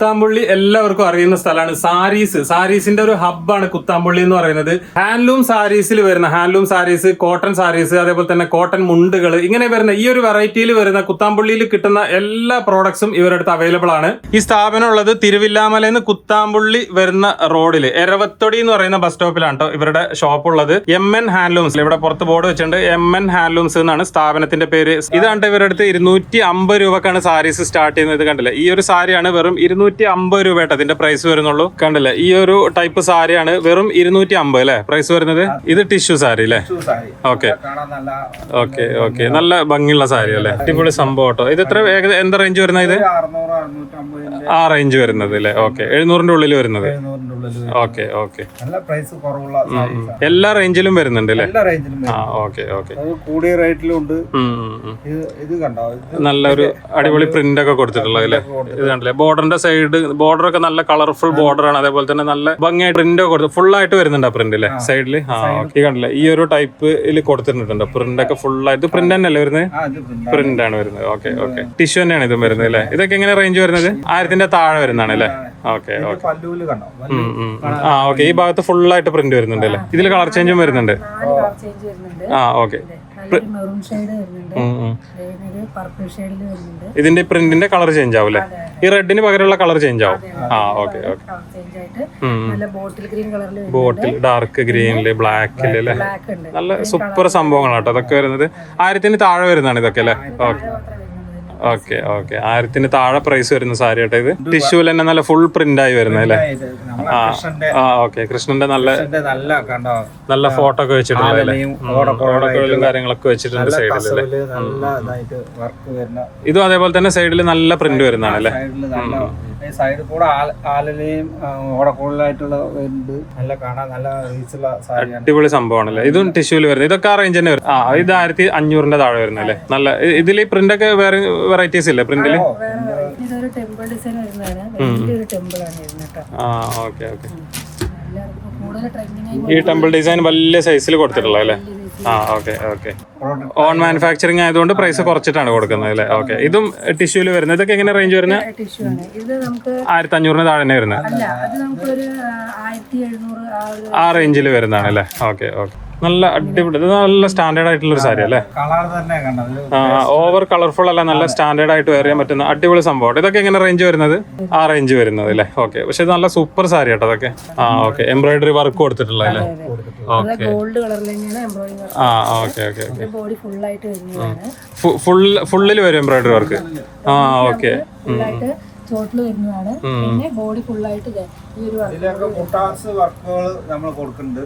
കുത്താമ്പുള്ളി എല്ലാവർക്കും അറിയുന്ന സ്ഥലമാണ് സാരീസ്. സാരീസിന്റെ ഒരു ഹബ്ബാണ് കുത്താമ്പുള്ളി എന്ന് പറയുന്നത്. ഹാൻഡ്ലൂം സാരീസിൽ വരുന്ന ഹാൻഡ്ലൂം സാരീസ് കോട്ടൺ സാരീസ് അതേപോലെ തന്നെ കോട്ടൺ മുണ്ടുകൾ ഇങ്ങനെ വരുന്ന ഈ ഒരു വെറൈറ്റിയിൽ വരുന്ന കുത്താമ്പുള്ളിയിൽ കിട്ടുന്ന എല്ലാ പ്രോഡക്ട്സും ഇവരുടെ അടുത്ത് അവൈലബിൾ ആണ്. ഈ സ്ഥാപനം ഉള്ളത് തിരുവില്ലാമലയിൽ കുത്താമ്പുള്ളി വരുന്ന റോഡിൽ എരവത്തൊടി എന്ന് പറയുന്ന ബസ് സ്റ്റോപ്പിലാണ് കേട്ടോ ഇവരുടെ ഷോപ്പ് ഉള്ളത്. എം എൻ ഹാൻഡ്ലൂംസ് ഇവിടെ പുറത്ത് ബോർഡ് വെച്ചിട്ടുണ്ട്. എം എൻ ഹാൻഡ്ലൂംസ് എന്നാണ് സ്ഥാപനത്തിന്റെ പേര്. ഇതാണ് ഇവരുടെ അടുത്ത് ഇരുന്നൂറ്റി അമ്പത് രൂപക്കാണ് സാരീസ് സ്റ്റാർട്ട് ചെയ്യുന്നത് കണ്ടില്ല? ഈ ഒരു സാരിയാണ് വെറും ഇരുന്നൂറ്റി അമ്പത് രൂപ ഇതിന്റെ പ്രൈസ് വരുന്നുള്ളൂ. കണ്ടില്ലേ? ഈ ഒരു ടൈപ്പ് സാരിയാണ് വെറും ഇരുന്നൂറ്റി അമ്പത് അല്ലേ? പ്രൈസ് വരുന്നത്? ഇത് ടിഷ്യൂ സാരി അല്ലേ? ഓക്കെ ഓക്കെ ഓക്കെ നല്ല ഭംഗിയുള്ള സാരി അല്ലേ? അടിപൊളി സംഭവം കേട്ടോ. ഇത് എത്ര എന്താ റേഞ്ച് വരുന്നത് ഇത്? ആ റേഞ്ച് വരുന്നത് അല്ലേ? ഓക്കെ എഴുന്നൂറിന്റെ ഉള്ളിൽ വരുന്നത്. Okay okay. നല്ല പ്രൈസ് കുറവുള്ള എല്ലാ റേഞ്ചിലും വരുന്നുണ്ട് അല്ലേ? എല്ലാ റേഞ്ചിലും ഓക്കെ ഓക്കെ. കൂടിയ റേറ്റിലും ഉണ്ട്. ഇത് കണ്ടോ? നല്ലൊരു അടിപൊളി പ്രിന്റ് ഒക്കെ കൊടുത്തിട്ടുള്ളത് അല്ലേ? ഇത് കണ്ടില്ലേ? ബോർഡറിന്റെ സൈഡ് ബോർഡർ ഒക്കെ നല്ല കളർഫുൾ ബോർഡർ ആണ് അതേപോലെ തന്നെ നല്ല ഭംഗിയായിട്ട് പ്രിന്റ് ഒക്കെ കൊടുത്തു ഫുൾ ആയിട്ട് വരുന്നുണ്ട് ആ പ്രിന്റ് അല്ലേ സൈഡിൽ ആ ഓക്കെ. കണ്ടില്ലേ? ഈ ഒരു ടൈപ്പിൽ കൊടുത്തിട്ടുണ്ട് പ്രിന്റ് ഒക്കെ ഫുൾ ആയിട്ട്. പ്രിന്റ് തന്നെയല്ലേ വരുന്നത്? പ്രിന്റ് ആണ്. വരുന്നത്. Okay okay. ടിഷ്യൂ തന്നെയാണ് ഇതും വരുന്നത് അല്ലേ? ഇതൊക്കെ എങ്ങനെ റേഞ്ച് വരുന്നത്? ആയിരത്തിന്റെ താഴെ വരുന്നതാണ് അല്ലേ? പല്ലൂൽ കണ്ടോ? ആ ഓക്കെ ഈ ഭാഗത്ത് ഫുൾ ആയിട്ട് പ്രിന്റ് വരുന്നുണ്ട് അല്ലേ? ഇതിൽ കളർ ചേഞ്ചും വരുന്നുണ്ട്. കളർ ചേഞ്ച് വരുന്നുണ്ട്. ആ ഓക്കെ. നല്ലൊരു മെറൂൺ ഷെയ്ഡ് വരുന്നുണ്ട്. ഒരു പർപ്പിൾ ഷെയ്ഡിൽ വരുന്നുണ്ട്. ഇതിന്റെ പ്രിന്റിന്റെ കളർ ചേഞ്ച് ആവും അല്ലേ? ഈ റെഡിന് പകരമുള്ള കളർ ചേഞ്ച് ആവും. ആ ഓക്കെ ഓക്കെ. കളർ ചേഞ്ച് ആയിട്ട് നല്ല ബോട്ടിൽ ഗ്രീൻ കളറിൽ വരുന്നുണ്ട്. ബോട്ടിൽ ഡാർക്ക് ഗ്രീനിൽ ബ്ലാക്കിൽ അല്ലേ? നല്ല സൂപ്പർ സംഭവങ്ങളാണ് കേട്ടോ അതൊക്കെ വരുന്നത്. ആയിരത്തിന് താഴെ വരുന്നതാണ് ഇതൊക്കെ അല്ലേ? ഓക്കെ. ഓക്കെ ഓക്കെ ആയിരത്തിന് താഴെ പ്രൈസ് വരുന്ന സാരി കേട്ടോ ഇത്. ടിഷ്യൂൽ തന്നെ നല്ല ഫുൾ പ്രിന്റ് ആയി വരുന്നത് അല്ലേ? ആ ഓക്കെ കൃഷ്ണന്റെ നല്ല നല്ല കണ്ടോ? നല്ല ഫോട്ടോ ഒക്കെ വെച്ചിട്ടുണ്ട് അല്ലേ? കാര്യങ്ങളൊക്കെ വെച്ചിട്ടുണ്ട് സൈഡിൽ ഇതും അതേപോലെ തന്നെ സൈഡിൽ നല്ല പ്രിന്റ് വരുന്നതാണ് അല്ലേ? ഈ സൈഡിൽ കൂടെ ആല- ആലലയും ഓടക്കുഴലായിട്ടുള്ള ഉണ്ട് നല്ല കാണാൻ നല്ല റീച്ചുള്ള സാരിയാണ്. അടിപൊളി സംഭവമാണല്ലേ? ഇതും ടിഷ്യൂൽ വരുന്നത്. ഇതൊക്കെ ആ റേഞ്ച് തന്നെ വരും. ആ ഇത് ആയിരത്തി അഞ്ഞൂറിന്റെ താഴെ വരുന്നത് വരുന്നല്ലേ നല്ല ഇതിൽ ഈ പ്രിന്റ് ഒക്കെ വേറെ വെറൈറ്റീസ് ഇല്ലേ പ്രിന്റിൽ ഇതൊരു ടെമ്പിൾ ഡിസൈൻ വരുന്നതാണ്. വലിയൊരു ടെമ്പിൾ ആണ് കേട്ടോ. ആ ഓക്കെ ഓക്കെ. എല്ലാവർക്കും കൂടുതൽ ട്രെൻഡിങ് ഈ ടെമ്പിൾ ഡിസൈൻ വലിയ സൈസിൽ കൊടുത്തിട്ടുള്ളത് അല്ലേ ആ ഓക്കെ ഓക്കെ. ഓൺ മാനുഫാക്ചറിങ് ആയതുകൊണ്ട് പ്രൈസ് കുറച്ചിട്ടാണ് കൊടുക്കുന്നത് അല്ലേ? ഓക്കെ. ഇതും ടിഷ്യൂൽ വരുന്നത്. ഇതൊക്കെ എങ്ങനെ റേഞ്ച് വരുന്നത്? ആയിരത്തി അഞ്ഞൂറിന് താഴെ തന്നെ വരുന്നത്. ആ റേഞ്ചിൽ വരുന്നതാണ് അല്ലേ? Okay okay. നല്ല അടിപൊളി. ഇത് നല്ല സ്റ്റാൻഡേർഡ് ആയിട്ടുള്ള ഒരു സാരി അല്ലേ ഓവർ കളർഫുൾ അല്ല നല്ല സ്റ്റാൻഡേർഡ് ആയിട്ട് വേറെ ചെയ്യാൻ പറ്റുന്ന അടിപൊളി സംഭവം. ഇതൊക്കെ എങ്ങനെ റേഞ്ച് വരുന്നത്? ആ റേഞ്ച് വരുന്നത് അല്ലേ? ഓക്കെ പക്ഷെ ഇത് നല്ല സൂപ്പർ സാരി കേട്ടോ അതൊക്കെ ആ ഓക്കെ എംബ്രോയിഡറി വർക്ക് കൊടുത്തിട്ടുള്ള അല്ലേ? ഓക്കെ ആ ഓക്കെ ഓക്കെ ഫുള്ളിൽ വരും എംബ്രോയിഡറി വർക്ക് ആ ഓക്കെ ചോട്ടിൽ വരുന്നതാണ്. പിന്നെ ബോഡി ഫുൾ ആയിട്ട് ദേ ഈ ഒരു ഇതിലൊക്കെ മുട്ടാസ് വർക്കുകൾ നമ്മൾ കൊടുക്കുന്നുണ്ട്.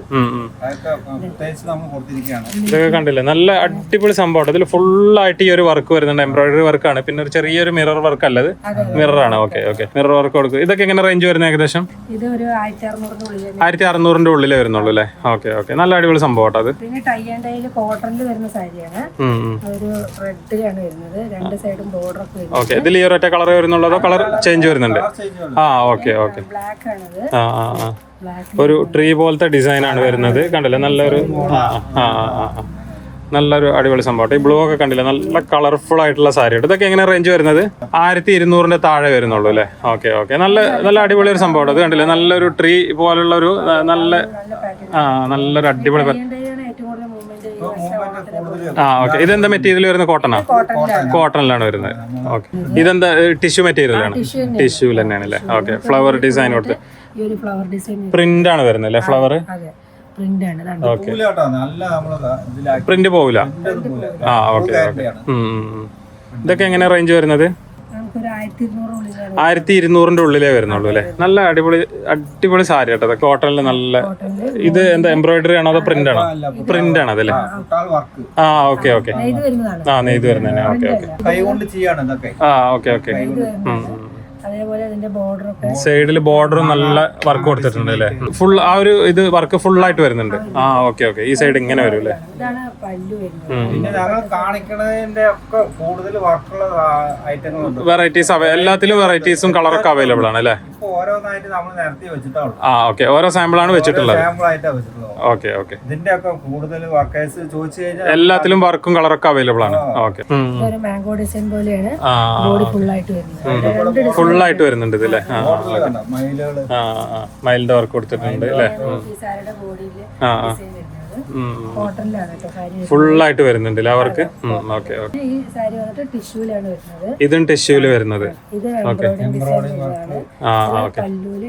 അതൊക്കെ പ്രത്യേകിച്ച് നമ്മൾ കൊടുത്തിരിക്കുകയാണ്. ഇതൊക്കെ കണ്ടില്ലേ? നല്ല അടിപൊളി സംഭവം ഇതിൽ ആയിട്ട് ഈ ഒരു വർക്ക് വരുന്നുണ്ട്. എംബ്രോയിഡറി വർക്കാണ് പിന്നെ ഒരു ചെറിയൊരു മിറർ വർക്ക് അല്ലത് മിറർ ആണ്. ഓക്കെ ഓക്കെ മിറർ വർക്ക് കൊടുക്കും. ഇതൊക്കെ എങ്ങനെ റേഞ്ച് വരുന്നത് ഏകദേശം? ഇത് ഒരു ആയിരത്തി അറുന്നൂറിന്റെ ഉള്ളിലേ വരുന്നുള്ളൂ അല്ലേ? ഓക്കെ ഓക്കെ നല്ല അടിപൊളി സംഭവം കേട്ടോ അത്. പിന്നെ ടൈ ആൻഡ് ഡൈയിൽ കോട്ടണിൽ വരുന്ന സാരിയാണ്. ഒരു റെഡ് റെഡിലാണ് വരുന്നത്. രണ്ട് സൈഡും ബോർഡർ ഒക്കെ ഓക്കെ ഇതിൽ ഈ ഒരൊറ്റ കളർ വരുന്നുള്ളതോ കളർ ചേഞ്ച് വരുന്നുണ്ട്. ആ ഓക്കെ ഓക്കെ ആ ആ ആ. ബ്ലാക്ക് ഒരു ട്രീ പോലത്തെ ഡിസൈൻ ആണ് വരുന്നത്. കണ്ടില്ലേ? നല്ലൊരു ആ ആ. നല്ലൊരു അടിപൊളി സംഭവം. ഈ ബ്ലൂ ഒക്കെ കണ്ടില്ലേ? നല്ല കളർഫുൾ ആയിട്ടുള്ള സാരി ഇതൊക്കെ എങ്ങനെ റേഞ്ച് വരുന്നത്? ആയിരത്തി ഇരുന്നൂറിന്റെ താഴെ വരുന്നുള്ളൂ അല്ലേ? ഓക്കെ ഓക്കെ നല്ല നല്ല അടിപൊളി ഒരു സംഭവം അത് കണ്ടില്ലേ? നല്ലൊരു ട്രീ പോലുള്ള ഒരു നല്ല ആ നല്ലൊരു അടിപൊളി ആ ഓക്കെ ഇതെന്താ മെറ്റീരിയൽ വരുന്നത്? കോട്ടണാ കോട്ടണിലാണ് കോട്ടണിലാണ് വരുന്നത്. ഓക്കെ ഇതെന്താ ടിഷ്യൂ മെറ്റീരിയൽ ആണ്. ടിഷ്യൂ തന്നെയാണ്. അല്ലേ? ഓക്കെ ഫ്ലവർ ഡിസൈൻ കൊടുത്ത് ഈ ഫ്ലവർ ഡിസൈൻ പ്രിന്റ് ആണ് വരുന്നത് അല്ലേ? ഫ്ലവർ അതെ. പ്രിന്റ് ആണ്. ഇതാണ് പൂലാട്ടോ നല്ല നമ്മൾ ഇതിലാക്കി പ്രിന്റ് പോവില്ല ആ ഓക്കെ ഓക്കെ ഇതൊക്കെ എങ്ങനെ റേഞ്ച് വരുന്നത്? ആയിരത്തി ഇരുന്നൂറിന്റെ ഉള്ളിലേ വരുന്നുള്ളൂ അല്ലേ? നല്ല അടിപൊളി അടിപൊളി സാരി കേട്ടോ കോട്ടണിൽ കോട്ടണിൽ നല്ല ഇത് എന്താ എംബ്രോയിഡറി ആണോ അതോ പ്രിന്റ് ആണോ? പ്രിന്റ് ആണ് അതല്ലേ? ആ ഓക്കെ ഓക്കെ ആ നെയ്ത് വരുന്നതന്നെ. ഓക്കെ ഓക്കെ ആ ഓക്കെ ഓക്കെ അതേപോലെ അതിന്റെ ബോർഡർ ഒക്കെ സൈഡിൽ ബോർഡറും നല്ല വർക്ക് കൊടുത്തിട്ടുണ്ട് അല്ലേ? ഫുൾ ആ ഒരു ഇത് വർക്ക് ഫുൾ ആയിട്ട് വരുന്നുണ്ട്. ആ ഓക്കെ ഓക്കെ ഈ സൈഡ് ഇങ്ങനെ വരും അല്ലേ? ഇതാണ് പല്ലു വരുന്നത്. പിന്നെ ഞങ്ങൾ കാണിക്കണതിന്റെ ഒക്കെ കൂടുതൽ വർക്കുള്ള ഐറ്റങ്ങളുണ്ട് വെറൈറ്റീസ് എല്ലാത്തിലും വെറൈറ്റീസും കളറൊക്കെ അവൈലബിൾ ആണ് അല്ലേ? ഇപ്പൊ ഓരോന്നായിട്ട് നമ്മൾ നിരത്തി വെച്ചിട്ടാണ് ആ ഓക്കെ ഓരോ സാമ്പിളാണ് വെച്ചിട്ടുള്ളത്. സാമ്പിൾ ആയിട്ടാ വെച്ചിട്ടുള്ളത്. ഓക്കെ ഓക്കെ ഇതിന്റെ ഒക്കെ കൂടുതൽ വർക്കേഴ്സ് ചോദിച്ചു കഴിഞ്ഞാൽ എല്ലാത്തിലും വർക്കും കളറൊക്കെ അവൈലബിൾ ആണ്. ഓക്കെ ഒരു മാംഗോ ഡിസൈൻ പോലെയാണ്. ബോഡി വരുന്നത്. രണ്ട് ഡിസൈൻ ഫുള്ളായിട്ട് വരുന്നുണ്ട് ഇതില്ലേ മൈലിന്റെ വർക്ക് കൊടുത്തിട്ടുണ്ട് അല്ലേ ആ ആ. വരുന്നത്. കോട്ടണിലാണ് കേട്ടോ സാരി. ഫുള്ളായിട്ട് വരുന്നുണ്ട് അവർക്ക്? Okay okay. ഈ സാരി വന്നിട്ട് ടിഷ്യൂലാണ് വരുന്നത്. ഇതും ടിഷ്യൂൽ വരുന്നത്. ഇത് എംബ്രോയിഡറി ഡിസൈൻ ആ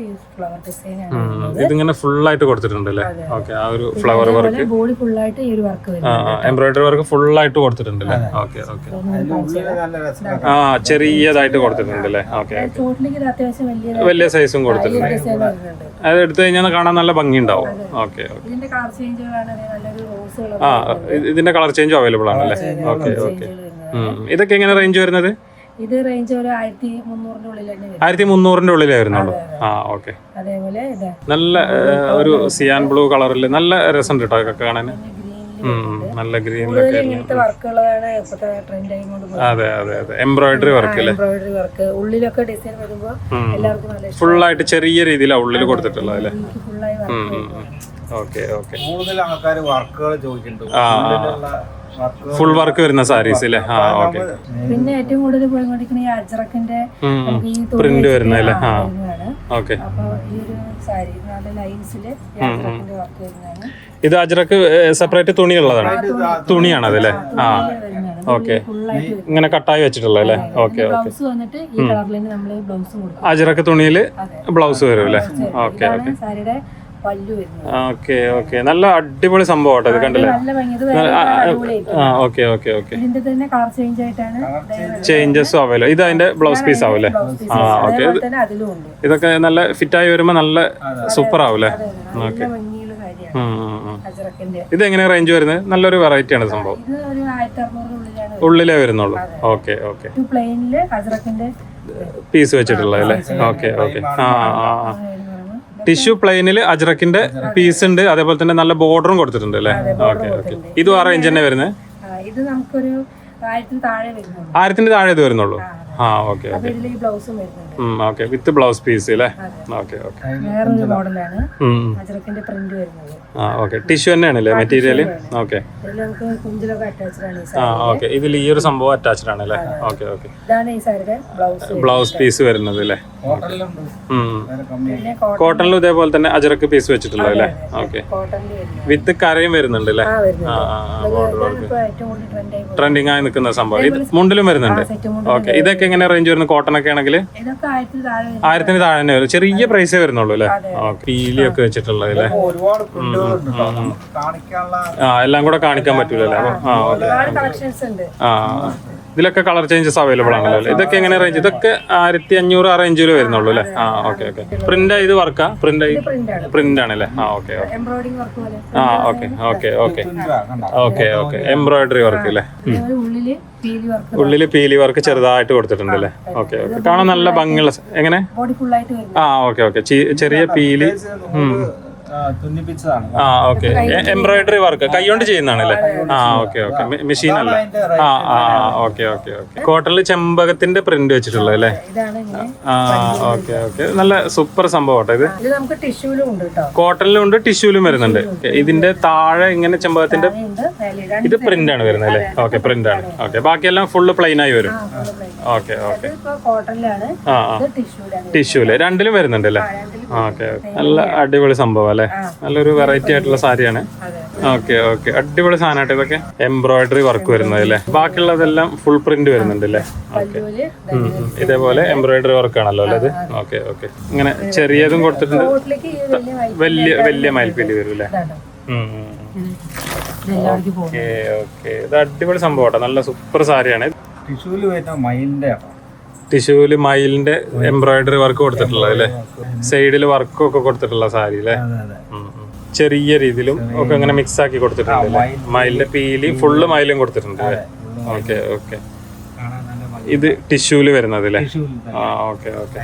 ഈ ഫ്ലവർ ഡിസൈൻ ആണ് ഉം. ഇതിങ്ങനെ ഫുള്ളായിട്ട് കൊടുത്തിട്ടുണ്ട് അല്ലേ ഓക്കെ ആ ഒരു ഫ്ലവർ വർക്ക് ബോഡി ഫുള്ളായിട്ട് ഈ ഒരു വർക്ക് വരുന്നത് എംബ്രോയിഡറി വർക്ക് ഫുള്ളായിട്ട് കൊടുത്തിട്ടുണ്ട് അല്ലേ ഓക്കെ ഓക്കെ. ആ ചെറിയതായിട്ട് കൊടുത്തിട്ടുണ്ട് അല്ലേ ഓക്കെ വലിയ വലിയ സൈസും കൊടുത്തിട്ടുണ്ട്. അത് എടുത്തു കഴിഞ്ഞാൽ കാണാൻ നല്ല ഭംഗിയുണ്ടാവും. Okay okay. ആ ഇതിന്റെ കളർ ചേഞ്ചും അവൈലബിൾ ആണല്ലേ? ഓക്കെ ഓക്കെ ഇതൊക്കെ എങ്ങനെ റേഞ്ച് വരുന്നത്? ഇത് റേഞ്ച് ഒരു ആയിരത്തി ആയിരത്തി മുന്നൂറിന്റെ ഉള്ളിലേ വരുന്നുള്ളൂ? ആ ഓക്കെ അതേപോലെ നല്ല ഒരു സിയാൻ ബ്ലൂ കളറിൽ നല്ല രസം കേട്ടോ ഒക്കെ കാണാൻ നല്ല ഗ്രീനിലൊക്കെ അതെ അതെ അതെ. എംബ്രോയിഡറി വർക്ക് അല്ലേ ഉള്ളിലൊക്കെ ഡിസൈൻ വരുമ്പോൾ എല്ലാവർക്കും ഫുള്ളായിട്ട് ചെറിയ രീതിയിലാണ് ഉള്ളിൽ കൊടുത്തിട്ടുള്ളത് അല്ലേ? കൂടുതൽ ആൾക്കാർ വർക്കുകൾ ചോദിക്കുന്നുണ്ട്. ഫുൾ വർക്ക് വരുന്ന സാരീസ് അല്ലേ ആ ഓക്കെ. പിന്നെ ഏറ്റവും കൂടുതൽ പോയിക്കൊണ്ടിരിക്കുന്ന ഈ അജറക്കിന്റെ പ്രിന്റ് വരുന്ന അല്ലേ ആ, ഓക്കെ. ഇത് അജറക്ക് സെപ്പറേറ്റ് തുണി. ഉള്ളതാണ് തുണിയാണ് അതല്ലേ ആ. ഓക്കെ. ഇങ്ങനെ കട്ടായി വെച്ചിട്ടുള്ള അല്ലേ ഓക്കെ ഓക്കെ. ബ്ലൗസ് വന്നിട്ട് ഈ കളറിൽ നമ്മൾ ബ്ലൗസ് കൊടുക്കും. അജ്രക്ക് തുണിയിൽ ബ്ലൗസ് വരും അല്ലേ ഓക്കെ ഓക്കെ. പല്ലു വരുന്നത്. Okay okay. നല്ല അടിപൊളി സംഭവം ഇത് കണ്ടില്ലേ? നല്ല ഭംഗി. ഇത് വേറെ അടിപൊളിയായിരിക്കും ആ ഓക്കെ ഓക്കെ ഓക്കെ. ഇതിന്റെ തന്നെ കളർ ചേഞ്ച് ആയിട്ടാണ് ചേഞ്ചസും അവൈലബിൾ ഇത് അതിന്റെ ബ്ലൗസ് പീസ് ആവുമല്ലേ? ബ്ലൗസ് ആ ഓക്കെ. അതേപോലെ തന്നെ അതിലും ഉണ്ട്. ഇതൊക്കെ നല്ല ഫിറ്റ് ആയി വരുമ്പോൾ നല്ല സൂപ്പർ ആവുമല്ലേ? നല്ല ഭംഗിയുള്ള കാര്യമാണ് ഉം, ഉം, ഉം. അജറക്കിന്റെ. ഇത് എങ്ങനെ റേഞ്ച് വരുന്നത്? നല്ലൊരു വെറൈറ്റി ആണ് സംഭവം. ഇത് ഒരു ആയിരത്തി അറുന്നൂറിനുള്ളിലാണ് ഉള്ളിലേ വരുന്നുള്ളൂ. Okay okay. ഒരു പ്ലെയിനിൽ അജറക്കിന്റെ പീസ് വെച്ചിട്ടുള്ളത് അല്ലേ? Okay okay. ആ ആ ആ. ടിഷ്യൂ പ്ലെയിനിൽ അജ്രക്കിന്റെ പീസ് ഉണ്ട്. അതേപോലെ തന്നെ നല്ല ബോർഡറും കൊടുത്തിട്ടുണ്ട് അല്ലേ? Okay okay. ഇതും ആ റേഞ്ച് തന്നെ വരുന്നത്? ഇത് നമുക്കൊരു ആയിരത്തിന് താഴെ ആയിരത്തിന്റെ താഴെ ഇത് വരുന്നുള്ളൂ. ആ ഓക്കെ ഓക്കെ. ബ്ലൗസും വരുന്നുണ്ട്. ഓക്കെ. വിത്ത് ബ്ലൗസ് പീസ് അല്ലേ ഓക്കെ ഓക്കെ. വേറൊരു മോഡലാണ് അജറക്കിന്റെ പ്രിന്റ് വരുന്നത്. ആ ഓക്കെ. ടിഷ്യൂ തന്നെയാണല്ലേ മെറ്റീരിയൽ ഓക്കെ. ഇതിൽ നമുക്ക് കുഞ്ചിലൊക്കെ അറ്റാച്ച്ഡ് ആണ് ഈ ആ ഓക്കെ. ഇതിൽ ഈ ഒരു സംഭവം അറ്റാച്ച്ഡ് ആണ് അല്ലേ ഓക്കെ ഓക്കെ. ഇതാണ് ഈ സാരിയുടെ ബ്ലൗസ് ബ്ലൗസ് പീസ് വരുന്നത് അല്ലേ കോട്ടണിലും ഇതേപോലെ തന്നെ അജറക്ക് പീസ് വെച്ചിട്ടുള്ളത് അല്ലേ ഓക്കെ. വിത്ത് കരയും വരുന്നുണ്ട് അല്ലേ ആ വരുന്നുണ്ട്. ആ ആ ബോർഡർ ഇപ്പൊ ഏറ്റവും കൂടുതൽ ട്രെൻഡിങ് ആയി നിൽക്കുന്ന സംഭവം. ഇത് മുണ്ടിലും വരുന്നുണ്ട്. ഓക്കെ. ഇതൊക്കെ എങ്ങനെ റേഞ്ച് വരുന്നത്? കോട്ടൺ ഒക്കെ ആണെങ്കിൽ? ആയിരത്തിന് താഴെ തന്നെ വരും. ചെറിയ പ്രൈസേ വരുന്നുള്ളൂ അല്ലേ? പീലി ഒക്കെ വെച്ചിട്ടുള്ളത് അല്ലേ? ആ എല്ലാം കൂടെ കാണിക്കാൻ പറ്റൂലല്ലേ? ആ ഓക്കെ. കളക്ഷൻസ് ഉണ്ട്. ആ. ഇതിലൊക്കെ കളർ ചേഞ്ചസ് അവൈലബിൾ ആണല്ലോ അല്ലേ? ഇതൊക്കെ എങ്ങനെ റേഞ്ച് ഇതൊക്കെ ആയിരത്തി അഞ്ഞൂറ് ആ റേഞ്ചിൽ വരുന്നുള്ളൂ അല്ലേ? ആ ഓക്കെ ഓക്കെ പ്രിന്റ് ഇത് വർക്കാ പ്രിന്റ് പ്രിന്റ് ആണ് പ്രിന്റ് ആണല്ലേ ആ ഓക്കെ ഓക്കെ എംബ്രോയിഡിംഗ് വർക്ക് പോലെ. ആ okay okay okay okay okay embroidery work അല്ലേ? ഉള്ളിൽ പീലി. വർക്ക് ഉള്ളിൽ പീലി വർക്ക് ചെറുതായിട്ട് കൊടുത്തിട്ടുണ്ട് അല്ലേ? ഓക്കെ ഓക്കെ കാണാൻ നല്ല ഭംഗിയുള്ള എങ്ങനെ? ബോഡി ഫുൾ ആയിട്ട് വരുന്നത് ആ ഓക്കെ ഓക്കെ ചെറിയ പീലി ആ, ഓക്കെ. എംബ്രോയിഡറി വർക്ക് കൈകൊണ്ട് ചെയ്യുന്നതാണല്ലേ? ആ ഓക്കെ ഓക്കെ. മെഷീൻ അല്ല. ആ ആ ഓക്കെ ഓക്കെ ഓക്കെ. കോട്ടണിൽ ചെമ്പകത്തിന്റെ പ്രിന്റ് വെച്ചിട്ടുള്ളത് അല്ലേ? ആ ഓക്കെ ഓക്കെ. നല്ല സൂപ്പർ സംഭവം കേട്ടോ ഇത്. ഇത് നമുക്ക് ടിഷ്യൂലും ഉണ്ട് കേട്ടോ. കോട്ടണിലും ഉണ്ട് ടിഷ്യൂലും വരുന്നുണ്ട്. ഇതിന്റെ താഴെ ഇങ്ങനെ ചെമ്പകത്തിന്റെ ഇത് പ്രിന്റ് ആണ് വരുന്നത് അല്ലേ? ഓക്കെ പ്രിന്റ് ആണ്. ഓക്കെ ബാക്കിയെല്ലാം ഫുള്ള് പ്ലെയിൻ ആയി വരും. Okay okay. ടിഷ്യൂൽ. രണ്ടിലും വരുന്നുണ്ട് അല്ലേ? നല്ല അടിപൊളി സംഭവം അല്ലേ? നല്ലൊരു വെറൈറ്റി ആയിട്ടുള്ള സാരിയാണ്. അതെ. Okay okay. അടിപൊളി സാധനമായിട്ട് ഇതൊക്കെ എംബ്രോയിഡറി വർക്ക് വരുന്നത് അല്ലേ? ബാക്കിയുള്ളതെല്ലാം ഫുൾ പ്രിന്റ് വരുന്നുണ്ട് അല്ലേ? ഓക്കെ. ഇതേപോലെ എംബ്രോയിഡറി വർക്ക് ആണല്ലോ അല്ലേ ഇത്? Okay okay. ഇങ്ങനെ ചെറിയതും കൊടുത്തിട്ടുണ്ട്. വലിയ വലിയ മയിൽപ്പീലി വരും അല്ലേ? Okay okay. ഇത് അടിപൊളി സംഭവം നല്ല സൂപ്പർ സാരിയാണ്. ടിഷ്യൂൽ വരുന്ന മയിലിന്റെ ടിഷ്യൂൽ മയിലിന്റെ എംബ്രോയിഡറി വർക്ക് കൊടുത്തിട്ടുള്ളത് അല്ലേ? സൈഡിൽ വർക്കും ഒക്കെ കൊടുത്തിട്ടുള്ള സാരി അല്ലേ. ചെറിയ രീതിയിലും ഒക്കെ ഇങ്ങനെ മിക്സ് ആക്കി കൊടുത്തിട്ടുണ്ട് അല്ലേ? മയിലിന്റെ പീലി ഫുള്ള് മയിലും കൊടുത്തിട്ടുണ്ട് അല്ലേ? Okay okay. ഇത് ടിഷ്യൂൽ വരുന്നത് അല്ലേ? ആ ഓക്കെ ഓക്കെ.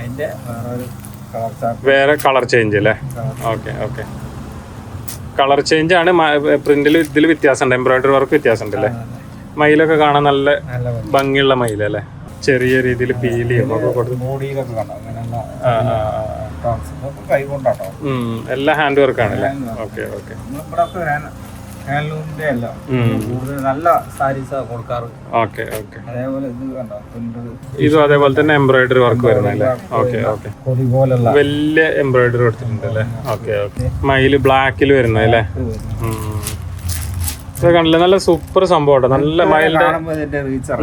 വേറെ കളർ ചേഞ്ച് അല്ലേ? Okay okay. കളർ ചേഞ്ച് ആണ്. പ്രിന്റിൽ ഇതിൽ വ്യത്യാസമുണ്ട്. എംബ്രോയിഡറി വർക്ക് വ്യത്യാസമുണ്ട് അല്ലേ? മയിലൊക്കെ കാണാൻ നല്ല ഭംഗിയുള്ള മയിലല്ലേ ചെറിയ രീതിയിൽ ഫീൽ ഒക്കെ എല്ലാ ഹാൻഡ് വർക്ക് ആണല്ലേ? ഓക്കെ ഓക്കെ നമ്മളിവിടെ ഹാൻഡ്ലൂമിന്റെ അല്ല. കൂടുതൽ നല്ല സാരീസ് കൊടുക്കാറ്. ഓക്കെ ഓക്കെ അതേപോലെ ഇത് കണ്ടോ? ഇതും അതേപോലെ തന്നെ എംബ്രോയിഡറി വർക്ക് വരുന്നല്ലേ ഓക്കെ ഓക്കെ കൊടി പോലുള്ള. വലിയ എംബ്രോയിഡറി കൊടുത്തിട്ടുണ്ട് അല്ലേ ഓക്കെ ഓക്കെ മയിൽ ബ്ലാക്കിൽ വരുന്നല്ലേ ഇത് കണ്ടില്ലേ? നല്ല സൂപ്പർ സംഭവം നല്ല മയിലിന്റെ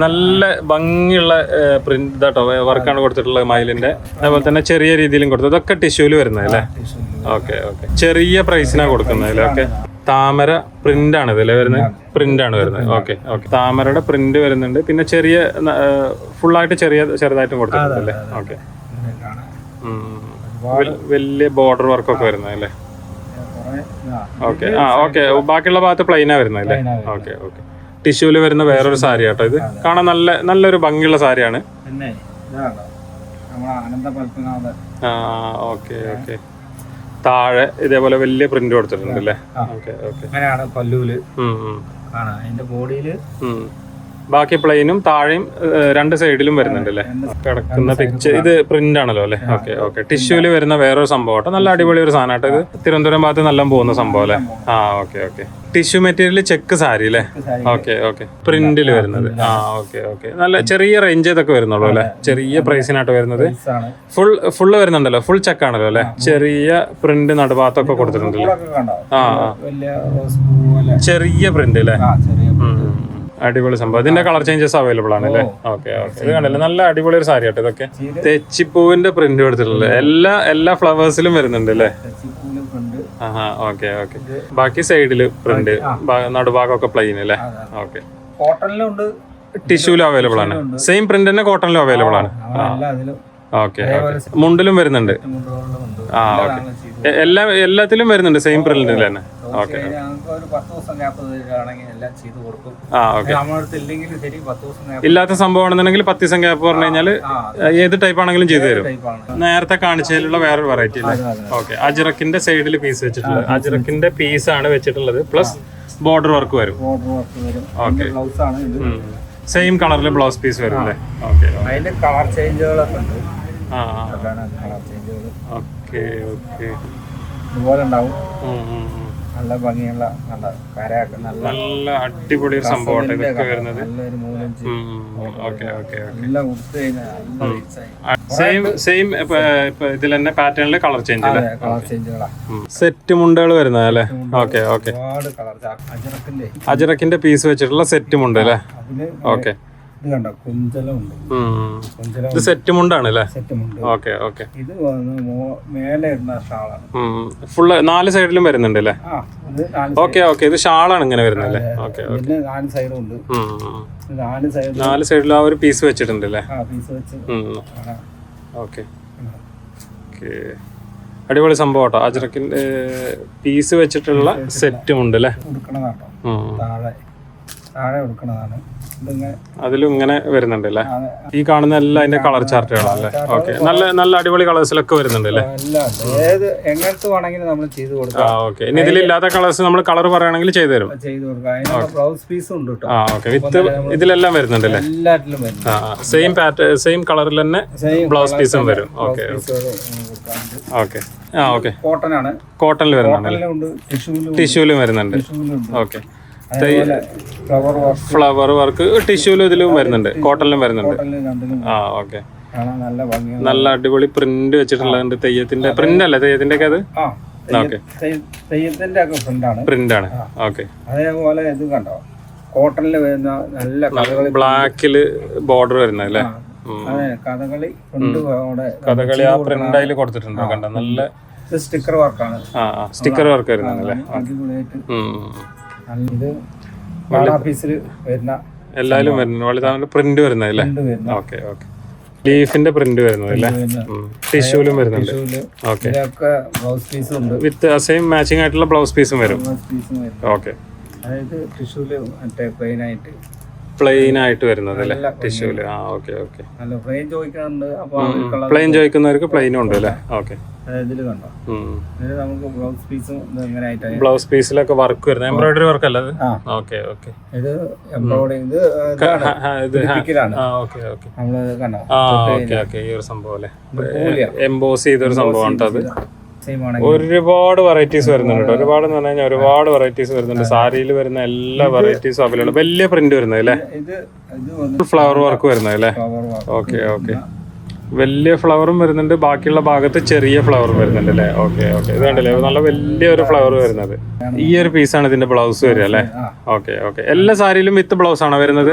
നല്ല ഭംഗിയുള്ള പ്രിന്റ് ഇതാട്ടോ. വർക്കാണ് കൊടുത്തിട്ടുള്ളത് മയിലിന്റെ അതേപോലെ തന്നെ ചെറിയ രീതിയിലും കൊടുത്തത് ഇതൊക്കെ ടിഷ്യൂൽ വരുന്നത് അല്ലേ? Okay okay. ചെറിയ പ്രൈസിനാണ് കൊടുക്കുന്നത് അല്ലേ? ഓക്കെ. താമര പ്രിന്റ് ആണ് ഇതല്ലേ വരുന്നത്. പ്രിന്റ് ആണ് വരുന്നത്. Okay okay. താമരയുടെ പ്രിന്റ് വരുന്നുണ്ട്. പിന്നെ ചെറിയ ഫുള്ളായിട്ട് ചെറിയ ചെറുതായിട്ടും കൊടുത്തിട്ടുണ്ട് അല്ലേ? ഓക്കെ. വലിയ ബോർഡർ വർക്കൊക്കെ വരുന്നത് അല്ലേ? ഓക്കെ ആ ഓക്കെ ബാക്കിയുള്ള ഭാഗത്ത് പ്ലെയിനാ വരുന്നത് അല്ലേ? ഓക്കെ ഓക്കെ ടിഷ്യൂൽ വരുന്ന വേറൊരു സാരി കേട്ടോ ഇത്. കാണാൻ നല്ല നല്ലൊരു ഭംഗിയുള്ള സാരിയാണ്. ആ ഓക്കെ ഓക്കെ താഴെ ഇതേപോലെ വലിയ പ്രിന്റ് കൊടുത്തിട്ടുണ്ട് അല്ലേ? ഓക്കെ ഓക്കെ അങ്ങനെയാണ് പല്ലൂൽ അതിന്റെ ബോഡിയിൽ. ബാക്കി പ്ലെയിനും താഴെയും രണ്ട് സൈഡിലും വരുന്നുണ്ട് അല്ലേ കിടക്കുന്ന പിക്ചർ ഇത് പ്രിന്റ് ആണല്ലോ അല്ലേ ഓക്കെ ഓക്കെ. ടിഷ്യൂൽ വരുന്ന വേറൊരു സംഭവം കേട്ടോ. നല്ല അടിപൊളി ഒരു സാധനം കേട്ടോ. ഇത് തിരുവനന്തപുരം ഭാഗത്ത് നല്ല പോകുന്ന സംഭവം അല്ലേ? ആ okay okay. Tissue material check sari അല്ലേ? Okay okay. പ്രിന്റിൽ വരുന്നത്. ആ ഓക്കെ ഓക്കെ. നല്ല ചെറിയ റേഞ്ച് ഇതൊക്കെ വരുന്നുള്ളൂ അല്ലേ? ചെറിയ പ്രൈസിനായിട്ട് വരുന്നത്. ഫുൾ ഫുള്ള് വരുന്നുണ്ടല്ലോ? ഫുൾ ചെക്ക് ആണല്ലോ അല്ലേ? ചെറിയ പ്രിന്റ് നടുഭാഗത്തൊക്കെ കൊടുത്തിട്ടുണ്ടല്ലോ? ആ ചെറിയ പ്രിന്റ് അല്ലേ. അടിപൊളി സംഭവം. ഇതിന്റെ കളർ ചേഞ്ചസ് അവൈലബിൾ ആണ് അല്ലേ? Okay okay. ഇത് കണ്ടല്ലേ? നല്ല അടിപൊളി ഒരു സാരി കേട്ടോ ഇതൊക്കെ. തെച്ചിപ്പൂവിന്റെ പ്രിന്റ് കൊടുത്തിട്ടുള്ളത് എല്ലാ എല്ലാ ഫ്ലവേഴ്സിലും വരുന്നുണ്ട് അല്ലേ? ആഹാ ഓക്കെ ഓക്കെ. ബാക്കി സൈഡിൽ പ്രിന്റ് നടുഭാഗമൊക്കെ പ്ലെയിൻ അല്ലേ? ഓക്കെ. കോട്ടണിലും ഉണ്ട്. ടിഷ്യൂലും അവൈലബിൾ ആണ്. സെയിം പ്രിന്റ് തന്നെ കോട്ടണിലും അവൈലബിൾ ആണ്. ഓക്കെ മുണ്ടിലും വരുന്നുണ്ട്. ആ ഓക്കെ. എല്ലാ എല്ലാത്തിലും വരുന്നുണ്ട് സെയിം പ്രിന്റിൽ തന്നെ. ഓക്കെ. ഞങ്ങൾക്ക് ഒരു പത്ത് ദിവസം ഗ്യാപ്പ് തരികയാണെങ്കിൽ എല്ലാം ചെയ്ത് കൊടുക്കും. ആ ഓക്കെ. നമ്മളടുത്ത് ഇല്ലെങ്കിൽ ശരി പത്ത് ദിവസം ഗ്യാപ്പ് ഇല്ലാത്ത പറഞ്ഞു കഴിഞ്ഞാൽ ഏത് ടൈപ്പ് ആണെങ്കിലും ചെയ്തു തരും. നേരത്തെ കാണിച്ചതിലുള്ള വേറൊരു വെറൈറ്റി അല്ലേ ഓക്കെ. അജിറക്കിന്റെ സൈഡിൽ പീസ് വെച്ചിട്ടുള്ളത്. അജിറക്കിന്റെ പീസ് ആണ് വെച്ചിട്ടുള്ളത്. പ്ലസ് ബോർഡർ വർക്ക് വരും. ഓക്കെ. സെയിം കളറിൽ ബ്ലൗസ് പീസ് വരും അല്ലേ? ഓക്കെ അതിന്റെ കളർ ചേഞ്ചുകളൊക്കെ ഉണ്ട്. കളർ ചേഞ്ചുകൾ ഓക്കെ ഓക്കെ. ഇതുപോലെ ഉണ്ടാവും നല്ല ഭംഗിയുള്ള നല്ല കരയൊക്കെ നല്ല നല്ല അടിപൊളി ഒരു സംഭവമാണ് ഇതൊക്കെ വരുന്നത്. നല്ലൊരു മൂലഞ്ച് ഓക്കെ ഓക്കെ എല്ലാം ഉടുത്ത് കഴിഞ്ഞാൽ നല്ല റീച്ചായി സെയിം സെയിം ഇതിൽ തന്നെ പാറ്റേണിൽ കളർ ചേഞ്ച് അല്ലേ? കളർ ചേഞ്ചുകളാ സെറ്റ് മുണ്ടകൾ വരുന്നത് അല്ലേ? Okay okay. അജറക്കിന്റെ പീസ് വെച്ചിട്ടുള്ള സെറ്റ് മുണ്ട് അല്ലേ? ഓക്കെ. ഇത് കണ്ടോ? കുഞ്ചലുണ്ട് കുഞ്ചലം സെറ്റ് മുണ്ടാണ് അല്ലേ സെറ്റും ഉണ്ട് ഓക്കെ ഓക്കെ. ഇത് വന്ന് മേലെ ഇടുന്ന ഷാളാണ്. ഫുള്ള് നാല് സൈഡിലും വരുന്നുണ്ട് അല്ലേ ഓക്കെ ഓക്കെ. ഇത് ഷാളാണ് ഇങ്ങനെ വരുന്നത് അല്ലേ ഓക്കെ പിന്നെ നാല് സൈഡും ഉണ്ട് നാല് സൈഡ് നാല് സൈഡിലും ആ ഒരു പീസ് വെച്ചിട്ടുണ്ട് അല്ലേ പീസ് വെച്ച്. ഓക്കെ. ഓക്കെ. അടിപൊളി സംഭവം കേട്ടോ. അജ്രക്കിന്റെ പീസ് വെച്ചിട്ടുള്ള സെറ്റും ഉണ്ട് അല്ലേ താഴെ. താഴെ കൊടുക്കുന്നതാണ് അതിലും ഇങ്ങനെ വരുന്നുണ്ട് അല്ലേ ഈ കാണുന്ന എല്ലാം അതിന്റെ കളർ ചാർട്ടുകളല്ലേ ഓക്കെ. നല്ല നല്ല അടിപൊളി കളേഴ്സിലൊക്കെ വരുന്നുണ്ട് അല്ലേ ഏത് എങ്ങനത്തെ വേണമെങ്കിലും നമ്മൾ ചെയ്തു ആ കൊടുക്കാം ഓക്കെ. ഇനി ഇതിലില്ലാത്ത കളേഴ്സ് നമ്മൾ കളർ പറയുകയാണെങ്കിൽ ചെയ്തു തരും. ചെയ്ത് കൊടുക്കാം. ബ്ലൗസ് പീസും ഉണ്ട് കേട്ടോ ആ ഓക്കെ. വിത്ത് ഇതിലെല്ലാം വരുന്നുണ്ട് അല്ലേ എല്ലാറ്റിലും സെയിം പാറ്റേൺ സെയിം കളറിൽ തന്നെ ബ്ലൗസ് പീസും വരും. Okay okay. ആ ഓക്കെ. കോട്ടൺ ആണ് കോട്ടണിൽ വരുന്നുണ്ട് ടിഷ്യൂലും വരുന്നുണ്ട്. Okay. Flower work flower work ടിഷ്യൂലും ഇതിലും വരുന്നുണ്ട്. കോട്ടണിലും വരുന്നുണ്ട്. ആ ഓക്കെ. നല്ല അടിപൊളി പ്രിന്റ് വെച്ചിട്ടുള്ളത് തെയ്യത്തിന്റെ പ്രിന്റ് അല്ലേ? തെയ്യത്തിന്റെ ഒക്കെ അത് തെയ്യത്തിന്റെ ഒക്കെ പ്രിന്റ് ആണ്. ഓക്കെ. അതേപോലെ ഇത് കണ്ടോ? കോട്ടണിൽ വരുന്ന നല്ല കഥകളി ബ്ലാക്കിൽ ബോർഡർ വരുന്ന അല്ലേ? കഥകളി കഥകളി ആ പ്രിന്റ് അതിൽ കൊടുത്തിട്ടുണ്ടോ കണ്ട? നല്ല സ്റ്റിക്കർ വർക്കാണ് സ്റ്റിക്കർ വർക്ക് വരുന്നുണ്ട് അല്ലേ? അടിപൊളിയായിട്ട്. ഇത് പീസിൽ വരുന്ന എല്ലാരും വരുന്നു വളരെ പ്രിന്റ് വരുന്നത് അല്ലേ? Okay okay. ലീഫിന്റെ പ്രിന്റ് വരുന്നത് അല്ലേ? ടിഷ്യൂലും വരുന്നുണ്ട്. ഓക്കെ. ബ്ലൗസ് പീസും ഉണ്ട്. വിത്ത് സെയിം മാച്ചിങ് ആയിട്ടുള്ള ബ്ലൗസ് പീസും വരും. ബ്ലൗസ് പീസും വരും. ഓക്കെ. അതായത് ടിഷ്യൂൽ മറ്റേ പ്ലെയിൻ ആയിട്ട് പ്ലെയിൻ ആയിട്ട് വരുന്നത് അല്ലേ? ടിഷ്യൂൽ ആ ഓക്കെ ഓക്കെ നല്ല പ്ലെയിൻ ചോദിക്കുന്നുണ്ട് അപ്പോൾ പ്ലെയിൻ ചോദിക്കുന്നവർക്ക് പ്ലെയിനും ഉണ്ട് അല്ലേ? ഓക്കെ ഇതിൽ കണ്ടോ? നമുക്ക് ബ്ലൗസ് പീസും ഇത് ഇങ്ങനെ ആയിട്ട് ബ്ലൗസ് പീസിലൊക്കെ വർക്ക് വരുന്നത്. എംബ്രോയിഡറി വർക്ക് അല്ല അത്? ഓക്കെ ഓക്കെ ഇത് എംബ്രോയിഡറി ഇത് ഓക്കെ ഓക്കെ നമ്മൾ കണ്ടോ? ആ ഓക്കെ ഓക്കെ ഈ ഒരു സംഭവം അല്ലേ? എംബോസ് ചെയ്തൊരു സംഭവമാണ് അത്. സെയിം ആണെങ്കിൽ ഒരുപാട് വെറൈറ്റീസ് വരുന്നുണ്ട്. ഒരുപാട് എന്ന് പറഞ്ഞു കഴിഞ്ഞാൽ ഒരുപാട് വെറൈറ്റീസ് വരുന്നുണ്ട്. സാരിയിൽ വരുന്ന എല്ലാ വെറൈറ്റീസും അവൈലബിൾ വലിയ പ്രിന്റ് വരുന്നത് അല്ലേ? ഫ്ലവർ വർക്ക് വരുന്നത് അല്ലേ? ഓക്കെ ഓക്കെ വലിയ ഫ്ലവറും വരുന്നുണ്ട്. ബാക്കിയുള്ള ഭാഗത്ത് ചെറിയ ഫ്ലവറും വരുന്നുണ്ട് അല്ലേ? ഓക്കെ ഓക്കെ ഇത് കണ്ടില്ലേ? നല്ല വലിയ ഒരു ഫ്ലവർ വരുന്നത്. ഈ ഒരു പീസാണ് ഇതിന്റെ ബ്ലൗസ് വരിക അല്ലേ? ഓക്കെ ഓക്കെ എല്ലാ സാരിയിലും വിത്ത് ബ്ലൗസ് ആണോ വരുന്നത്?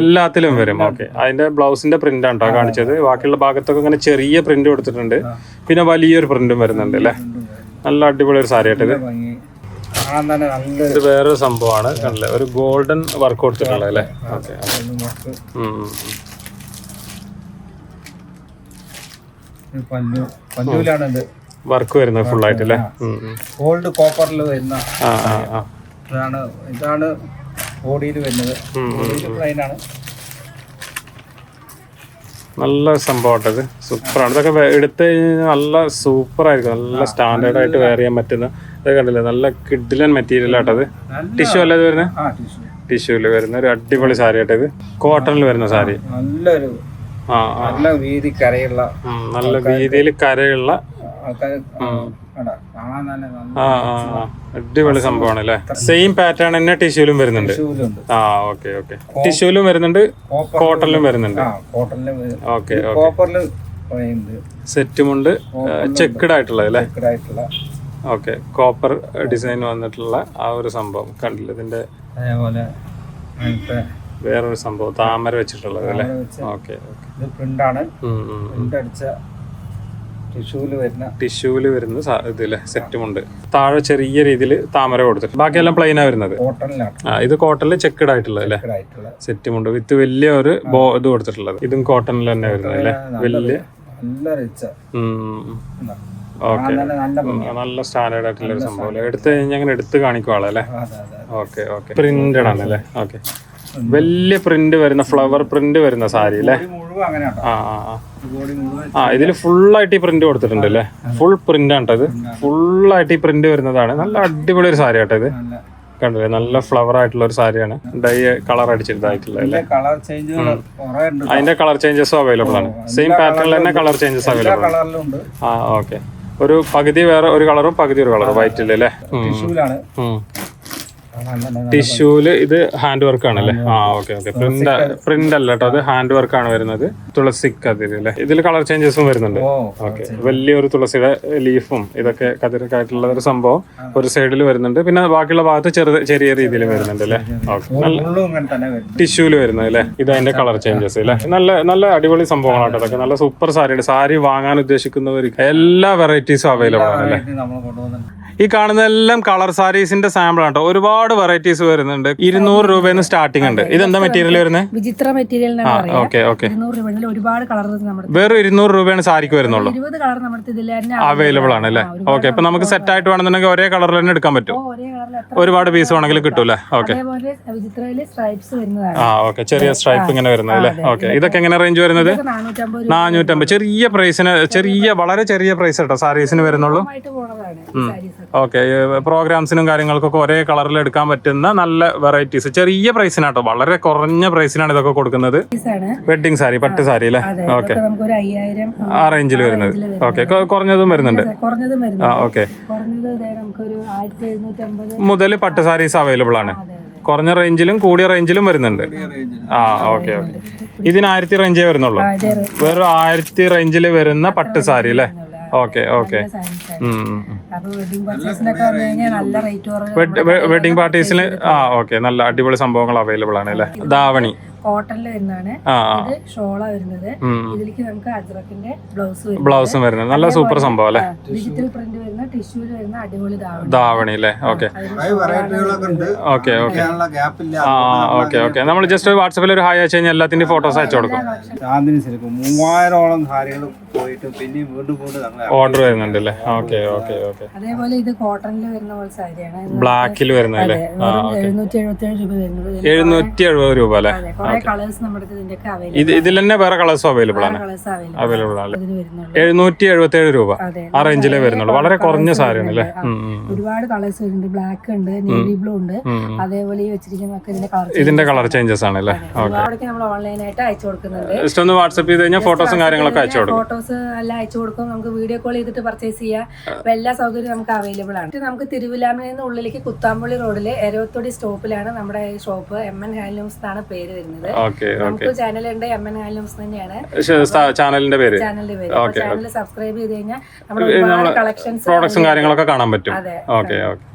എല്ലാത്തിലും വരും. ഓക്കെ അതിന്റെ ബ്ലൗസിന്റെ പ്രിന്റ് ആണ് കേട്ടോ കാണിച്ചത്. ബാക്കിയുള്ള ഭാഗത്തൊക്കെ ഇങ്ങനെ ചെറിയ പ്രിന്റ് കൊടുത്തിട്ടുണ്ട്. പിന്നെ വലിയൊരു പ്രിന്റും വരുന്നുണ്ട് അല്ലേ? നല്ല അടിപൊളി ഒരു സാരി ആയിട്ട് ഇത് വേറൊരു സംഭവമാണ്. കണ്ടില്ലേ? ഒരു ഗോൾഡൻ വർക്ക് കൊടുത്തിട്ടുള്ളത് അല്ലേ? ഓക്കെ പല്ലു പല്ലുവിലാണ് ഇത് വർക്ക് വരുന്നത്. ഫുൾ ആയിട്ട് അല്ലേ. ഗോൾഡ് കോപ്പറിൽ വരുന്ന ഇതാണ് ഇതാണ് ബോഡിയിൽ വരുന്നത്. പ്ലെയിനാണ് നല്ല സംഭവമാട്ടോ ഇത്. സൂപ്പറാണ്. ഇതൊക്കെ എടുത്തു കഴിഞ്ഞാൽ നല്ല സൂപ്പർ ആയിരിക്കും നല്ല സ്റ്റാൻഡേർഡ് ആയിട്ട് വെയർ ചെയ്യാൻ പറ്റുന്ന ഇത് കണ്ടില്ലേ? നല്ല കിഡിലൻ മെറ്റീരിയൽ ആട്ടത് ടിഷ്യൂ അല്ലേ ഇത് വരുന്നത്? ടിഷ്യൂൽ വരുന്ന ഒരു അടിപൊളി സാരി ആട്ടത് ഇത് കോട്ടണിൽ വരുന്ന സാരി. നല്ലൊരു നല്ല വീതി കരയുള്ള നല്ല വീതിയിൽ കരയുള്ള. അടിപൊളി സംഭവമാണ് അല്ലേ സെയിം പാറ്റേൺ തന്നെ ടിഷ്യൂലും വരുന്നുണ്ട്. ആ ഓക്കെ ഓക്കെ ടിഷ്യൂലും വരുന്നുണ്ട് കോട്ടണിലും വരുന്നുണ്ട്. ഓക്കെ സെറ്റുമുണ്ട് ചെക്കഡ് ആയിട്ടുള്ളത് അല്ലേ? ആയിട്ടുള്ള. ഓക്കെ കോപ്പർ ഡിസൈൻ വന്നിട്ടുള്ള ആ ഒരു സംഭവം കണ്ടില്ല? ഇതിന്റെ അതേപോലെ വേറൊരു സംഭവം. താമര വെച്ചിട്ടുള്ളത് അല്ലേ? ഓക്കെ ഇത് പ്രിന്റാണ്. പ്രിന്റ് അടിച്ച ടിഷ്യൂൽ വരുന്ന ടിഷ്യൂൽ വരുന്ന സാ- ഇതില്ലേ സെറ്റുമുണ്ട്. താഴെ ചെറിയ രീതിയിൽ താമര കൊടുത്തിട്ട് ബാക്കിയെല്ലാം പ്ലെയിനാ വരുന്നത്? ആ ഇത് കോട്ടണിൽ ചെക്കഡ് ആയിട്ടുള്ളത് അല്ലേ? ആയിട്ടുള്ള സെറ്റുമുണ്ട്. വിത്ത് വലിയ ഒരു ബോ ഇത് കൊടുത്തിട്ടുള്ളത്. ഇതും കോട്ടണിൽ തന്നെ വരുന്നത് അല്ലേ? വലിയ ഓക്കെ. നല്ല സ്റ്റാൻഡേർഡ് ആയിട്ടുള്ള ഒരു സംഭവം അല്ലേ? എടുത്ത് കഴിഞ്ഞാൽ അങ്ങനെ എടുത്ത് കാണിക്കുവാളല്ലേ ഓക്കെ ഓക്കെ. പ്രിന്റഡ് ആണ് അല്ലേ? ഓക്കെ. വലിയ പ്രിന്റ് വരുന്ന ഫ്ലവർ പ്രിന്റ് വരുന്ന സാരി അല്ലേ? ആ ആ ഇതിൽ ഫുള്ളായിട്ട് ഈ പ്രിന്റ് കൊടുത്തിട്ടുണ്ട് അല്ലേ? ഫുൾ പ്രിന്റ് ആണ് ഇത്? ഫുള്ളായിട്ട് ഈ പ്രിന്റ് വരുന്നതാണ്. നല്ല അടിപൊളി ഒരു സാരി ആട്ടോ ഇത് കണ്ടില്ലേ? നല്ല ഫ്ലവർ ആയിട്ടുള്ള ഒരു സാരിയാണ്. ഡൈ കളർ ഉണ്ട് അതിന്റെ കളർ ചേഞ്ചസും അവൈലബിൾ ആണ്. സെയിം പാറ്റേണിൽ തന്നെ കളർ ചേഞ്ചസ് അവൈലബിൾ ആണ്. ആ ഓക്കെ ഒരു പകുതി വേറെ ഒരു കളറും പകുതി ഒരു കളറും വൈറ്റിൽ അല്ലേ ടിഷ്യൂലാണ് കാണാൻ തന്നെ നല്ല ടിഷ്യൂൽ ഇത് ഹാൻഡ് വർക്ക് ആണല്ലേ ആ ഓക്കെ ഓക്കെ. പ്രിന്റ് പ്രിന്റ് അല്ല കേട്ടോ. അത് ഹാൻഡ് വർക്ക് ആണ് വരുന്നത്. തുളസി കതിര് അല്ലേ ഇതിൽ കളർ ചേഞ്ചസും വരുന്നുണ്ട്. ഓക്കെ. വലിയൊരു തുളസിയുടെ ലീഫും ഇതൊക്കെ കതിരൊക്കെ ആയിട്ടുള്ള ഒരു സംഭവം ഒരു സൈഡിൽ വരുന്നുണ്ട്. പിന്നെ ബാക്കിയുള്ള ഭാഗത്ത് ചെറിയ ചെറിയ രീതിയിൽ വരുന്നുണ്ട്. അല്ലേ ടിഷ്യൂൽ വരുന്നത് അല്ലേ ഇത് അതിന്റെ കളർ ചേഞ്ചസ് അല്ലേ നല്ല നല്ല അടിപൊളി സംഭവങ്ങളാട്ടോ അതൊക്കെ നല്ല സൂപ്പർ സാരിയുടെ സാരി വാങ്ങാൻ ഉദ്ദേശിക്കുന്നവർക്ക് എല്ലാ വെറൈറ്റീസും അവൈലബിൾ ആണ് അല്ലേ ഈ കാണുന്നതെല്ലാം കളർ സാരീസിന്റെ സാമ്പിൾ ആണ് ട്ടോ. ഒരുപാട് വെറൈറ്റീസ് വരുന്നുണ്ട്. ഇരുന്നൂറ് രൂപയിൽ സ്റ്റാർട്ടിംഗ് ഉണ്ട്. ഇതെന്താ മെറ്റീരിയൽ വരുന്നത് വിചിത്ര മെറ്റീരിയൽ ഓക്കെ ഓക്കെ ഒരുപാട് കളർ വെറും ഇരുന്നൂറ് രൂപയാണ് സാരിക്ക് വരുന്നുള്ളൂ. അവൈലബിൾ ആണ്. അല്ലേ ഓക്കെ ഇപ്പൊ നമുക്ക് സെറ്റ് ആയിട്ട് വേണമെന്നുണ്ടെങ്കിൽ ഒരേ കളറിൽ തന്നെ എടുക്കാൻ പറ്റും. ഒരുപാട് പീസ് വേണമെങ്കിൽ കിട്ടൂലേ ഓക്കെ ആ ഓക്കെ ചെറിയ സ്ട്രൈപ്പ് ഇങ്ങനെ വരുന്നത് അല്ലേ? ഓക്കെ ഇതൊക്കെ എങ്ങനെ റേഞ്ച് വരുന്നത്? നാനൂറ്റമ്പത് ചെറിയ പ്രൈസിന് ചെറിയ വളരെ ചെറിയ പ്രൈസ് കേട്ടോ സാരീസിന് വരുന്നുള്ളൂ. ഓക്കെ പ്രോഗ്രാംസിനും കാര്യങ്ങൾക്കൊക്കെ ഒരേ കളറിൽ എടുക്കാൻ പറ്റുന്ന നല്ല വെറൈറ്റീസ്. ചെറിയ പ്രൈസിനാട്ടോ വളരെ കുറഞ്ഞ പ്രൈസിനാണ് ഇതൊക്കെ കൊടുക്കുന്നത്. വെഡിങ് സാരി പട്ട് സാരി അല്ലേ? ഓക്കെ. നമുക്ക് ഒരു അയ്യായിരം ആ റേഞ്ചിൽ വരുന്നത്. ഓക്കെ കുറഞ്ഞതും വരുന്നുണ്ട്. കുറഞ്ഞതും ആ ഓക്കെ. മുതൽ പട്ട് സാരീസ് അവൈലബിൾ ആണ്. കുറഞ്ഞ റേഞ്ചിലും കൂടിയ റേഞ്ചിലും വരുന്നുണ്ട്. ആ ഓക്കെ ഓക്കെ. ഇതിന് ആയിരത്തി റേഞ്ചേ വരുന്നുള്ളൂ. വേറൊരു ആയിരത്തി റേഞ്ചിൽ വരുന്ന പട്ട് സാരി അല്ലേ? Okay okay. വെഡിങ് പാർട്ടീസിൽ ആ ഓക്കെ. നല്ല അടിപൊളി സംഭവങ്ങൾ അവൈലബിൾ ആണ് അല്ലേ? ധാവണി കോട്ടണിൽ വരുന്നതാണ്. ഇത് ഷോള വരുന്നത്. ഇതിലേക്ക് നമുക്ക് അജ്രക്കിന്റെ ബ്ലൗസ് വരും ബ്ലൗസും വരുന്നത്. നല്ല സൂപ്പർ സംഭവം അല്ലേ? ഡിജിറ്റൽ പ്രിന്റ് വരുന്ന ടിഷ്യൂൽ വരുന്ന അടിപൊളി ദാവണി. ധാവണി അല്ലേ? ഓക്കെ. Okay okay. ആ ഓക്കെ ഓക്കെ. നമ്മൾ ജസ്റ്റ് വാട്സപ്പിൽ ഒരു ഹായ് അയച്ചു കഴിഞ്ഞാൽ എല്ലാത്തിന്റെയും ഫോട്ടോസ് അയച്ചു കൊടുക്കും. ചാന്ദിനി സിൽക്ക് മൂവായിരോളം സാരികൾ പോയിട്ട് പിന്നെയും വീണ്ടും വീണ്ടും ഞങ്ങൾ ഓർഡർ വരുന്നുണ്ട് അല്ലേ ഓക്കെ ഓക്കെ ഓക്കെ അതേപോലെ ഇത് കോട്ടണിൽ വരുന്ന പോലെ സാരിയാണ്. ബ്ലാക്കിൽ വരുന്നല്ലേ അതെ, വെറും എഴുന്നൂറ്റി എഴുപത്തി ഏഴ് രൂപ വരുന്നത്. എഴുന്നൂറ്റി എഴുപത് രൂപ അല്ലേ? അതെ കുറെ കളേഴ്സ് നമ്മുടെ അവൈലബിൾ ഇത് ഇതിൽ തന്നെ വേറെ കളേഴ്സും അവൈലബിൾ ആണ്. കളേഴ്സ് അവൈലബിൾ ആണ്. എഴുന്നൂറ്റി എഴുപത്തി ഏഴ് രൂപ. അതെ ആ റേഞ്ചിലേ വരുന്നുള്ളൂ. വളരെ കുറഞ്ഞ സാരിയാണ് അല്ലേ? ഒരുപാട് കളേഴ്സ് വരുന്നുണ്ട്. ബ്ലാക്ക് ഉണ്ട് നേവി ബ്ലൂ ഉണ്ട്. അതേപോലെ ഈ വെച്ചിരിക്കുന്ന ഇതിന്റെ കളർ ഇതിന്റെ കളർ ചേഞ്ചസ് ആണ് അല്ലേ? നമ്മൾ ഓൺലൈനായിട്ട് അയച്ചു കൊടുക്കുന്നുണ്ട്. ജസ്റ്റ് ഒന്ന് വാട്സ്ആപ്പ് ചെയ്ത് കഴിഞ്ഞാൽ ഫോട്ടോസും കാര്യങ്ങളൊക്കെ അയച്ചു കൊടുക്കും. ഫോട്ടോസ് എല്ലാം അയച്ചു കൊടുക്കും. നമുക്ക് വീഡിയോ കോൾ ചെയ്തിട്ട് പർച്ചേസ് ചെയ്യാം. അപ്പൊ എല്ലാ സൗകര്യവും നമുക്ക് അവൈലബിൾ ആണ്. നമുക്ക് തിരുവിലാമലയിൽ നിന്ന് ഉള്ളിലേക്ക് കുത്താമ്പള്ളി റോഡിൽ എരവത്തൊടി സ്റ്റോപ്പിലാണ് നമ്മുടെ ഷോപ്പ് എം എൻ ഹാൻഡ്ലൂംസ് എന്നാണ് പേര് വരുന്നത്. നമുക്ക് ചാനലുണ്ട് എം എൻ ഹാൻഡ്ലൂംസ് തന്നെയാണ്. ചാനലിന്റെ പേര്. ചാനലിന്റെ പേര്. ചാനൽ സബ്സ്ക്രൈബ് ചെയ്ത് കഴിഞ്ഞാൽ നമ്മുടെ കളക്ഷൻസ് പ്രോഡക്ട്സും കാര്യങ്ങളൊക്കെ കാണാൻ പറ്റും. അതെ ഓക്കെ ഓക്കെ